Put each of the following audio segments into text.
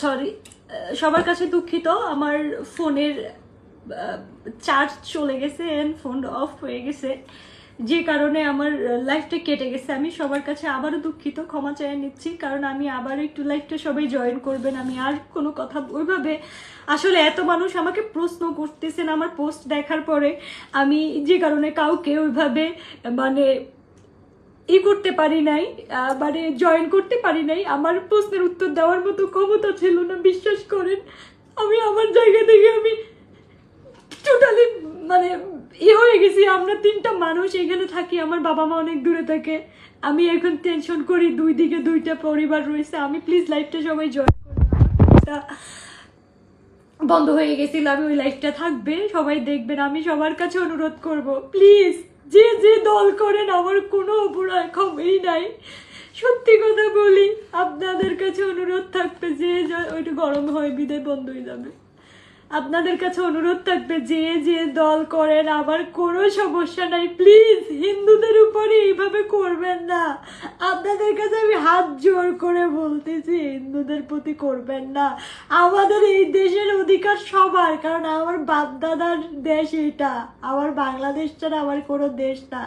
Sorry সবার কাছে দুঃখিত, আমার ফোনের চার্জ চলে গেছে এন্ড ফোন অফ হয়ে গেছে। যে কারণে আমার লাইফটা কেটে গেছে। আমি সবার কাছে আবারও দুঃখিত, ক্ষমা চাই নিচ্ছি, কারণ আমি আবার একটু লাইফটা সবাই জয়েন করবেন, আমি আর কোনো কথা ওইভাবে আসলে এত মানুষ আমাকে প্রশ্ন করতেছেন আমার পোস্ট দেখার পরে। আমি যে কারণে কাউকে ওইভাবে মানে ই করতে পারি নাই মানে জয়েন করতে পারি নাই। আমার প্রশ্নের উত্তর দেওয়ার মতো ক্ষমতা ছিল না, বিশ্বাস করেন। আমি আমার জায়গা থেকে আমি টোটালি মানে ই হয়ে গেছি। আমরা তিনটা মানুষ এখানে থাকি, আমার বাবা মা অনেক দূরে থাকে। আমি এখন টেনশন করি, দুই দিকে দুইটা পরিবার রয়েছে। আমি প্লিজ লাইফটা সবাই জয়েন করব বন্ধ হয়ে গেছিল, আমি ওই লাইফটা থাকবে। সবাই দেখবেন, আমি সবার কাছে অনুরোধ করব প্লিজ যে যে দল করেন, আমার কোনো অপরাধ ক্ষমেই নাই। সত্যি কথা বলি, আপনাদের কাছে অনুরোধ থাকবে যে ওইটা গরম হয়, বিদায় বন্ধ হয়ে যাবে। আপনাদের কাছে অনুরোধ থাকবে, যে যে দল করেন, আমার কোনো সমস্যা নাই। প্লিজ হিন্দুদের উপরে এইভাবে করবেন না। আপনাদের কাছে আমি হাত জোর করে বলতেছি, হিন্দুদের প্রতি করবেন না। আমাদের এই দেশের অধিকার সবার, কারণ আমার বাপদাদার দেশ এটা। আমার বাংলাদেশ ছাড়া আমার কোনো দেশ না।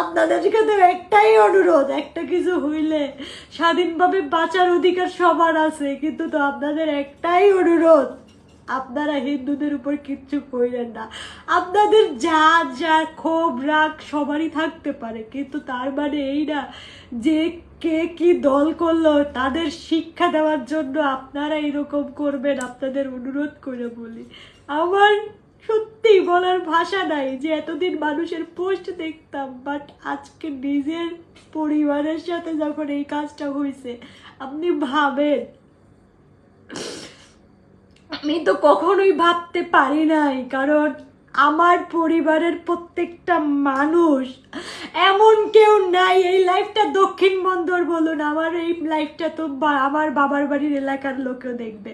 আপনাদের কাছে একটাই অনুরোধ, একটা কিছু হইলে স্বাধীনভাবে বাঁচার অধিকার সবার আছে, কিন্তু তো আপনাদের একটাই অনুরোধ। আপনারা হিন্দুদের উপর কিচ্ছু কইলেন না। আপনাদের যা যা ক্ষোভ, রাগ সবারই থাকতে পারে, কিন্তু তার মানে এই না যে কে কি দল করল, তাদের শিক্ষা দেওয়ার জন্য আপনারা এরকম করবেন, আপনাদের অনুরোধ করে বলি। আমার সত্যি বলার ভাষা নাই যে এতদিন মানুষের পোস্ট দেখতাম বাট আজকে নিজের পরিবারের সাথে যখন এই কাজটা হয়েছে আপনি ভাবেন আমি তো কখনোই ভাবতে পারি নাই কারণ আমার পরিবারের প্রত্যেকটা মানুষ এমন কেউ নাই। এই লাইফটা দক্ষিণ বন্দর বলুন আমার এই লাইফটা তো আমার বাবার বাড়ির এলাকার লোকেও দেখবে।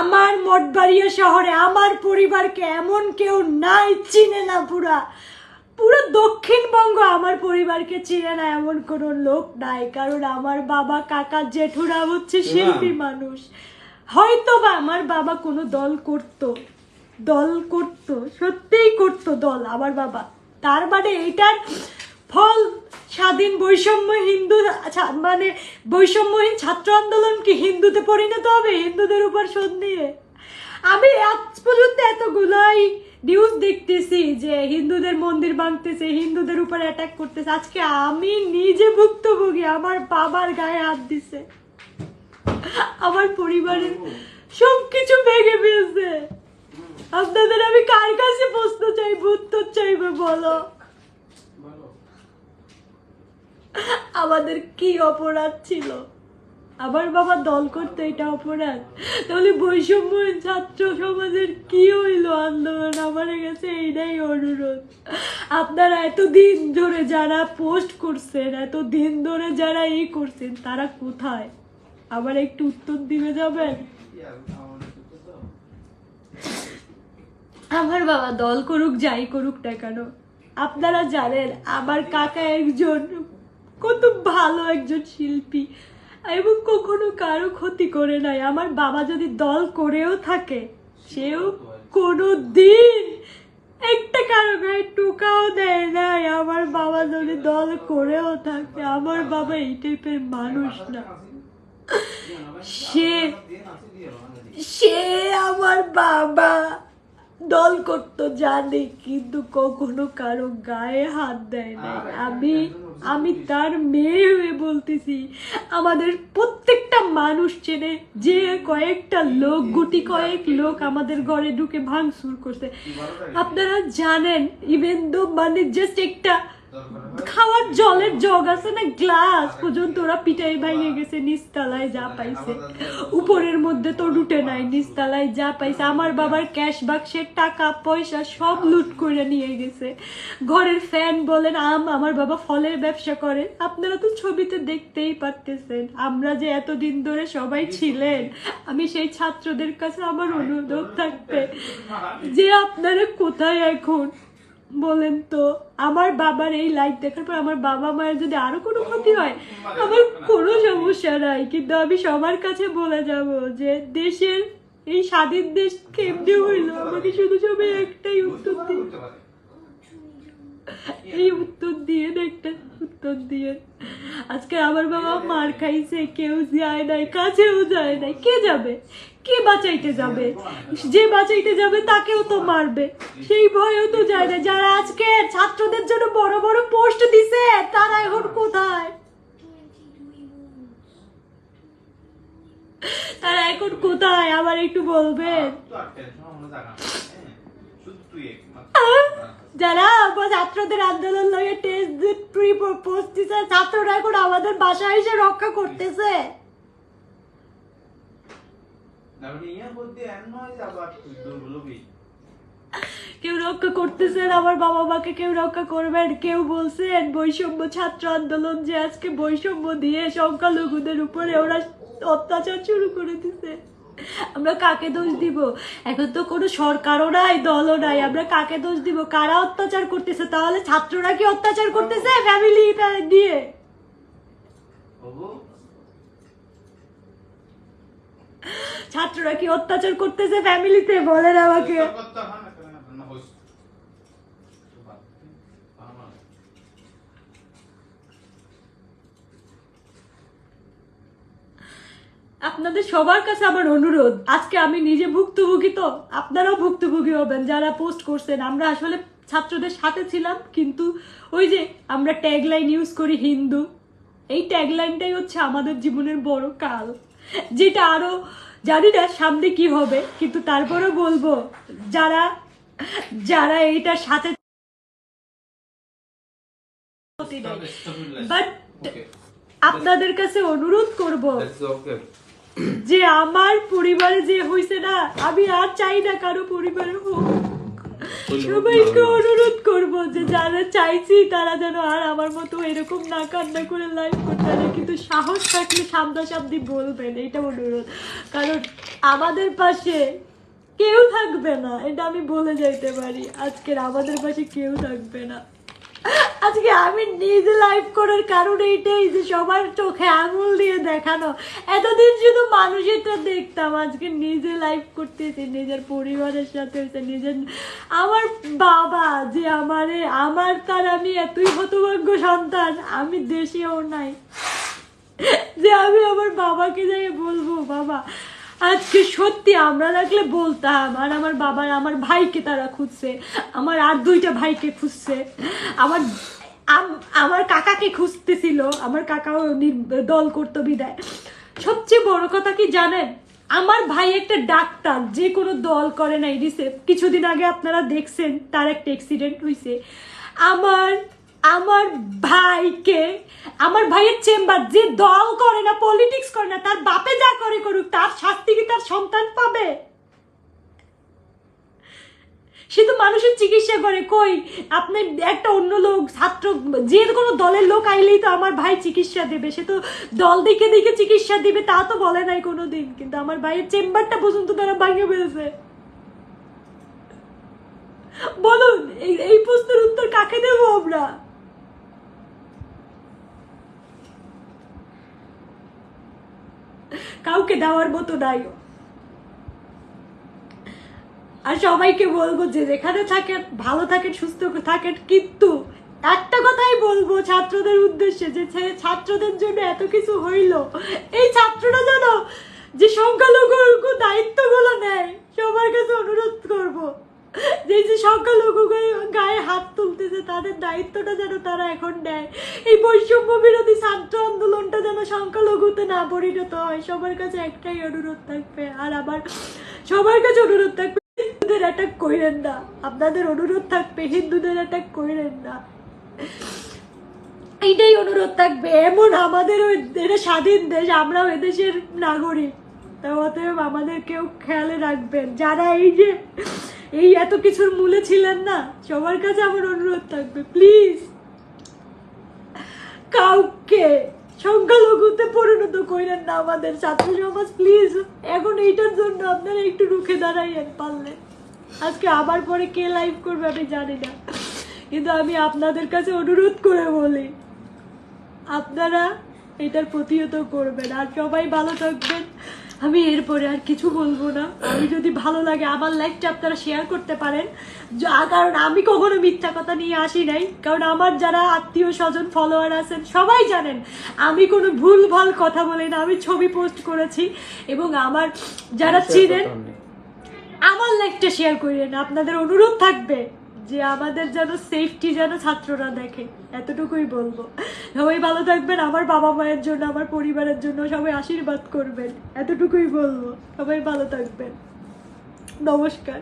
আমার মঠবাড়িয়া শহরে আমার পরিবারকে এমন কেউ নাই চিনে না পুরা। পুরো দক্ষিণবঙ্গ আমার পরিবারকে চিনে না এমন কোনো লোক নাই কারণ আমার বাবা কাকা জেঠুরা হচ্ছে শিল্পী মানুষ। হয়তো বা আমার বাবা কোনো দল করত দল করত, সত্যিই করত দল আমার বাবা। তার মানে এইটার ফল স্বাধীন বৈষম্য হিন্দু মানে বৈষম্যহীন ছাত্র আন্দোলন কি হিন্দুতে পরিণত হবে? হিন্দুদের উপর শোধ নিয়ে। আমি আজ পর্যন্ত এতগুলোই নিউজ দেখতেছি যে হিন্দুদের মন্দির ভাঙতেছে, হিন্দুদের উপর অ্যাটাক করতেছে। আজকে আমি নিজে ভুক্তভোগী, আমার বাবার গায়ে হাত দিছে। আমার পরিবারের সব কিছু ভেঙে ফেলছে। আপনাদের আমি কার কাছে প্রশ্ন চাইব, উত্তর চাইবে, বলো? আমাদের কি অপরাধ ছিল? আমার বাবা দল করতে, এটা অপরাধ। তাহলে বৈষম্য ছাত্র সমাজের কি হইল আন্দোলন? আমার কাছে এইটাই অনুরোধ। আপনারা এতদিন ধরে যারা পোস্ট করছেন এত দিন ধরে যারা এই করছেন, তারা কোথায়? আবার একটু উত্তর দিবে যাবেন আমার বাবা দল করুক, যাই করুক না কেন, আপনারা জানেন আমার কাকা একজন কত ভালো একজন শিল্পী এবং কখনো কারও ক্ষতি করে নাই। আমার বাবা যদি দল করেও থাকে, সেও কোনো দিন একটা কারও গায়ে টোকাও দেয় নাই। আমার বাবা যদি দল করেও থাকে, আমার বাবা এই টাইপের মানুষ না। সে সে আমার বাবা দল করতো জানে কিন্তু কখনো কারও গায়ে হাত দেয় না আমি আমি তার মেয়ে হয়ে বলতেছি আমাদের প্রত্যেকটা মানুষ চেনে যে কয়েকটা লোক গুটি কয়েক লোক আমাদের ঘরে ঢুকে ভাঙচুর করছে। আপনারা জানেন ইভেন দো মানে জাস্ট একটা খাওয়ার জলের জগ আছে না গ্লাস পর্যন্ত ওরা পিটাই ভাঙে গেছে নিচতলায় যা পাইছে। উপরের মধ্যে তো লুটে নাই নিচতলায় যা পাইছে। আমার বাবার ক্যাশ বাক্সের টাকা পয়সা সব লুট করে নিয়ে গেছে। ঘরের ফ্যান বলেন আম আমার বাবা ফলের ব্যবসা করে আপনারা তো ছবিতে দেখতেই পারতেছেন। আমরা যে এতদিন ধরে সবাই ছিলেন আমি সেই ছাত্রদের কাছে আমার অনুরোধ থাকবে যে আপনারা কোথায় এখন বলেন তো, আমার বাবার এই লাইট দেখার পর আমার বাবা মায়ের যদি আরও কোনো ক্ষতি হয়, আমার কোনো সমস্যা নাই। কিন্তু আমি সবার কাছে বলে যাব যে, দেশের এই স্বাধীন দেশ কেমনে হইল? আমাকে শুধু সবাই একটাই উত্তর দিন। এই উত্তর দিয়ে একটা উত্তর দিয়ে। আজকে আমার বাবা মার খাইছে, কেউ যায় নাই, কাছেও যায় নাই। কে যাবে? কে বাঁচাইতে যাবে? যে বাঁচাইতে যাবে, তাকেও তো মারবে। সেই ভয়েও তো যায় না। যারা আজকে ছাত্রদের জন্য বড় বড় পোস্ট দিছে, তারা এখন কোথায়? তারা এখন কোথায়? আবার একটু বলবেন। যারা ছাত্রদের আন্দোলন লাগে টেস্ট প্রি দিছে, ছাত্ররা এখন আমাদের বাসায় এসে রক্ষা করতেছে। কেউ রক্ষা করতেছেন আমার বাবা মাকে কেউ রক্ষা করবেন, কেউ বলছেন, বৈষম্য ছাত্র আন্দোলন যে আজকে বৈষম্য দিয়ে সংখ্যালঘুদের উপরে ওরা অত্যাচার শুরু করে দিছে। আমরা কাকে দোষ দিব? এখন তো কোনো সরকারও নাই দলও নাই। আমরা কাকে দোষ দিব? কারা অত্যাচার করতেছে? তাহলে ছাত্ররা কি অত্যাচার করতেছে ফ্যামিলি দিয়ে? ছাত্ররা কি অত্যাচার করতেছে ফ্যামিলিতে বলেন আমাকে। আপনাদের সবার কাছে আমার অনুরোধ আজকে আমি নিজে ভুক্তভোগী তো আপনারাও ভুক্তভোগী হবেন যারা পোস্ট করছেন। আমরা আসলে ছাত্রদের সাথে ছিলাম কিন্তু ওই যে আমরা ট্যাগলাইন ইউজ করি হিন্দু এই ট্যাগলাইনটাই হচ্ছে আমাদের জীবনের বড় কাল। যেটা আরও জানি না সামনে কি হবে কিন্তু তারপরেও বলব যারা যারা এইটার সাথে বাট আপনাদের কাছে অনুরোধ করব যে আমার পরিবারে যে হইছে না আমি আর চাই না কারও পরিবারে হোক। সবাইকে অনুরোধ করব যে যারা চাইছি তারা যেন আর আমার মতো এরকম না কান্না করে লাইভ করতে পারে। কিন্তু সাহস থাকলে সামনাসামনি বলবেন এটা অনুরোধ। কারণ আমাদের পাশে কেউ থাকবে না এটা আমি বলে যাইতে পারি। আজকের আমাদের পাশে কেউ থাকবে না। আজকে আমি নিজে লাইভ করার কারণ এইটাই যে সবার চোখে আঙুল দিয়ে দেখানো। এতদিন শুধু মানুষেরটা দেখতাম, আজকে নিজে লাইভ করতেছি, নিজের পরিবারের সাথে হয়েছে নিজের আমার বাবা যে আমারে, আমার তার আমি এতই হতভাগ্য সন্তান, আমি দেশেও নাই। যে আমি আমার বাবাকে যাই বলব, বাবা আজকে সত্যি আমরা লাগলে বলতাম, আর আমার বাবার আমার ভাইকে তারা খুঁজছে, আমার আর দুইটা ভাইকে খুঁজছে। আমার আমার কাকাকে খুঁজতেছিল, আমার কাকাও দল করতো বিদায়। সবচেয়ে বড় কথা কি জানেন? আমার ভাই একটা ডাক্তার, যে কোনো দল করে নাই দিছে কিছুদিন আগে আপনারা দেখছেন, তার একটা অ্যাক্সিডেন্ট হয়েছে আমার আমার ভাইকে, আমার ভাইয়ের চেম্বার যে দল করে না পলিটিক্স করে না, তার বাপে যা করে করুক সন্তান পাবে? সে তো মানুষের চিকিৎসা করে, কই? আপনি একটা অন্য লোক, ছাত্র, যে কোনো দলের লোক আইলেই তো আমার ভাই চিকিৎসা দেবে। সে তো দল দেখে দেখে চিকিৎসা দিবে, তা তো বলে নাই কোনো দিন কিন্তু আমার ভাইয়ের চেম্বারটা পর্যন্ত তারা ভাঙে ফেলেছে। বলুন এই প্রশ্নের উত্তর কাকে দেবো আমরা? কাউকে দেওয়ার মতো নাই। আর সবাইকে বলব যে যেখানে থাকেন, ভালো থাকেন, সুস্থ থাকেন, কিন্তু একটা কথাই বলব, ছাত্রদের উদ্দেশ্যে যে ছাত্রদের জন্য এত কিছু হইল। এই ছাত্ররা যেন যে সংখ্যালঘু দায়িত্বগুলো নেয়, সবার কাছে অনুরোধ করব। যে যে সংখ্যালঘু গায়ে- হাত তুলতেছে, তাদের দায়িত্বটা যেন তারা এখন নেয়। এই বৈষম্য বিরোধী ছাত্র আন্দোলনটা যেন সংখ্যালঘুতে না পরিণত হয়, সবার কাছে একটাই অনুরোধ থাকবে। আর আবার সবার কাছে অনুরোধ থাকবে হিন্দুদের অ্যাটাক কইরেন না। আপনাদের অনুরোধ থাকবে, হিন্দুদের অ্যাটাক কইরেন না। এইটাই অনুরোধ থাকবে। এমন আমাদের এটা স্বাধীন দেশ, আমরাও এদেশের নাগরিক। তা অতএব আমাদের কেউ খেয়ালে রাখবেন। যারা এই যে, এই এত কিছুর মূলে ছিলেন না, সবার কাছে আমার অনুরোধ থাকবে প্লিজ কাউকে সংখ্যালঘুতে পরিণত করেন না আমাদের ছাত্র সমাজ প্লিজ এখন এইটার জন্য আপনারা একটু রুখে দাঁড়াইয়েন পারলে। আজকে আবার পরে কে লাইভ করবে আমি জানি না। কিন্তু আমি আপনাদের কাছে অনুরোধ করে বলি আপনারা এটার প্রতিহত করবেন আর সবাই ভালো থাকবেন। আমি এরপরে আর কিছু বলব না। আমি যদি ভালো লাগে আমার লাইফটা আপনারা শেয়ার করতে পারেন। যা- কারণ আমি কখনো মিথ্যা কথা নিয়ে আসি নাই। কারণ আমার যারা আত্মীয় স্বজন ফলোয়ার আছেন সবাই জানেন আমি কোনো ভুল ভালো কথা বলি না। আমি ছবি পোস্ট করেছি এবং আমার যারা চিনেন আমার লাইফটা শেয়ার করিয়েন আপনাদের অনুরোধ থাকবে যে আমাদের যেন সেফটি যেন ছাত্ররা দেখে, এতটুকুই বলব। সবাই ভালো থাকবেন, আমার বাবা মায়ের জন্য, আমার পরিবারের জন্য সবাই আশীর্বাদ করবেন, এতটুকুই বলব। সবাই ভালো থাকবেন। নমস্কার।